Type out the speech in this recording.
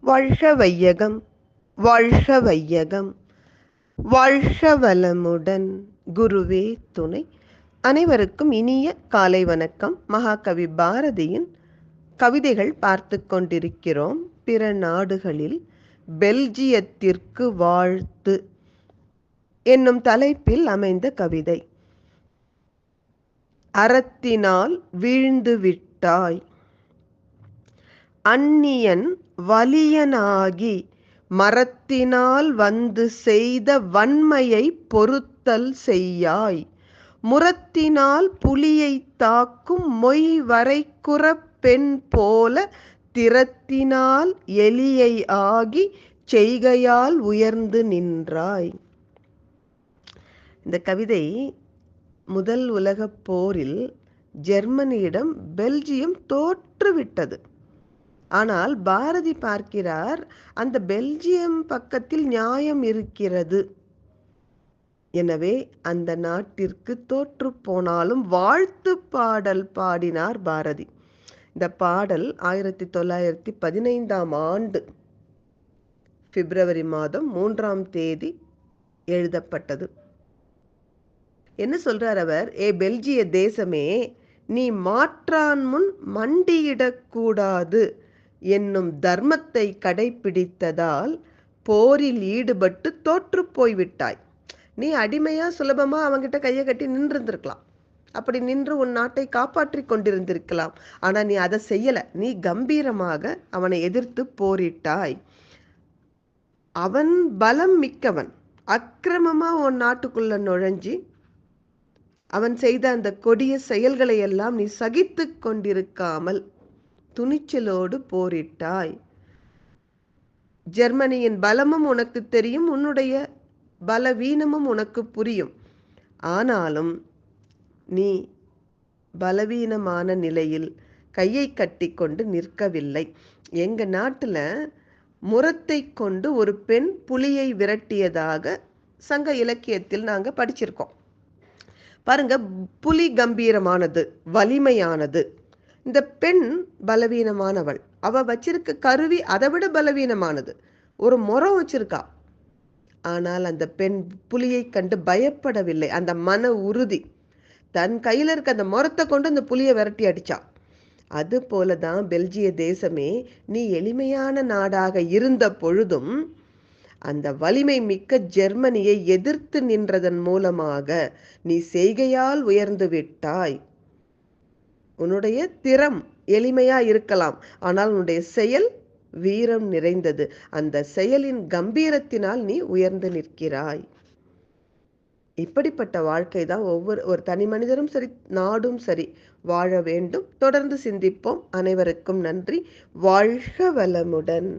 வாழ்க வையகம் வாழ்க வையகம் வாழ்க வளமுடன் குருவே துணை. அனைவருக்கும் இனிய காலை வணக்கம். மகாகவி பாரதியின் கவிதைகள் பார்த்து கொண்டிருக்கிறோம். பிற நாடுகளில் பெல்ஜியத்திற்கு வாழ்த்து என்னும் தலைப்பில் அமைந்த கவிதை. அறத்தினால் வீழ்ந்து விட்டாய் அந்நியன் வலியனாகி மரத்தினால் வந்து செய்த வன்மையை பொறுத்தல் செய்யாய். முரத்தினால் புலியை தாக்கும் மொய் வரைக்குறப் பெண் போல திறத்தினால் எலியை ஆகி செய்கையால் உயர்ந்து நின்றாய். இந்த கவிதை முதல் உலகப் போரில் ஜெர்மனியிடம் பெல்ஜியம் தோற்றுவிட்டது. ஆனால் பாரதி பார்க்கிறார் அந்த பெல்ஜியம் பக்கத்தில் நியாயம் இருக்கிறது. எனவே அந்த நாட்டிற்கு தோற்று போனாலும் வாழ்த்து பாடல் பாடினார் பாரதி. இந்த பாடல் ஆயிரத்தி தொள்ளாயிரத்தி பதினைந்தாம் ஆண்டு பிப்ரவரி மாதம் மூன்றாம் தேதி எழுதப்பட்டது. என்ன சொல்றார் அவர்? ஏ பெல்ஜிய தேசமே நீ மாற்றான் முன் மண்டியிடக்கூடாது என்னும் தர்மத்தை கடைபிடித்ததால் போரில் ஈடுபட்டு தோற்று போய்விட்டாய். நீ அடிமையா சுலபமா அவங்கிட்ட கையை கட்டி நின்றிருந்திருக்கலாம். அப்படி நின்று உன் நாட்டை காப்பாற்றி கொண்டிருந்திருக்கலாம். ஆனா நீ அதை செய்யல. நீ கம்பீரமாக அவனை எதிர்த்து போரிட்டாய். அவன் பலம் மிக்கவன். அக்கிரமமா உன் நாட்டுக்குள்ள நுழைஞ்சி அவன் செய்த அந்த கொடிய செயல்களை எல்லாம் நீ சகித்து கொண்டிருக்காமல் துணிச்சலோடு போரிட்டாய். ஜெர்மனியின் பலமும் உனக்கு தெரியும் உன்னுடைய பலவீனமும் உனக்கு புரியும். ஆனாலும் நீ பலவீனமான நிலையில் கையை கட்டி கொண்டு நிற்கவில்லை. எங்க நாட்டில் முரத்தை கொண்டு ஒரு பெண் புலியை விரட்டியதாக சங்க இலக்கியத்தில் நாங்கள் படிச்சிருக்கோம். பாருங்க புலி கம்பீரமானது வலிமையானது. இந்த பெண் பலவீனமானவள். அவ வச்சிருக்க கருவி அதை விட பலவீனமானது. ஒரு முறம் வச்சிருக்கா. ஆனால் அந்த பெண் புலியை கண்டு பயப்படவில்லை. அந்த மன உறுதி. தன் கையில இருக்க அந்த முரத்தை கொண்டு அந்த புலியை விரட்டி அடிச்சா. அது போலதான் பெல்ஜிய தேசமே நீ எளிமையான நாடாக இருந்த பொழுதும் அந்த வலிமை மிக்க ஜெர்மனியை எதிர்த்து நின்றதன் மூலமாக நீ செய்கையால் உயர்ந்து விட்டாய். உன்னுடைய திறம் எளிமையா இருக்கலாம். ஆனால் உன்னுடைய செயல் வீரம் நிறைந்தது. அந்த செயலின் கம்பீரத்தினால் நீ உயர்ந்து நிற்கிறாய். இப்படிப்பட்ட வாழ்க்கை தான் ஒவ்வொரு ஒரு தனி மனிதரும் சரி நாடும் சரி வாழ வேண்டும். தொடர்ந்து சிந்திப்போம். அனைவருக்கும் நன்றி. வாழ்க வளமுடன்.